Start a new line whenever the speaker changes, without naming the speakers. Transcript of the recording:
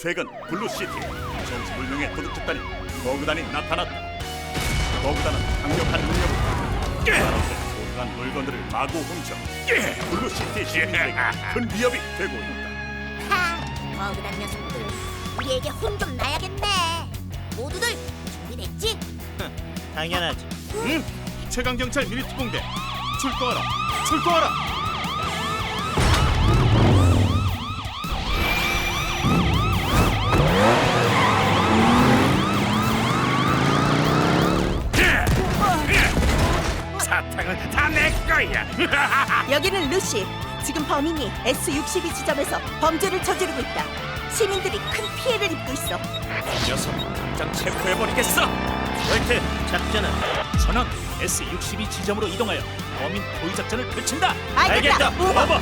최근 블루시티 정체불명의 도둑 집단인 버그단이 나타났다. 버그단은 강력한 능력으로 사람들 온갖 물건들을 마구 훔쳐 블루시티 시민들에게 큰 위협이 되고 있다.
하, 어그단 녀석들 우리에게 혼 좀 나야겠네. 모두들 준비됐지?
당연하지.
응? 최강 경찰 미리 특공대 출동하라. 출동하라.
사탕은 다 내 거야.
여기는 루시. 지금 범인이 S62 지점에서 범죄를 저지르고 있다. 시민들이 큰 피해를 입고 있어.
녀석 당장 체포해버리겠어.
옳든 작전은
전원 S62 지점으로 이동하여 범인 포위 작전을 펼친다.
알겠다.
오버.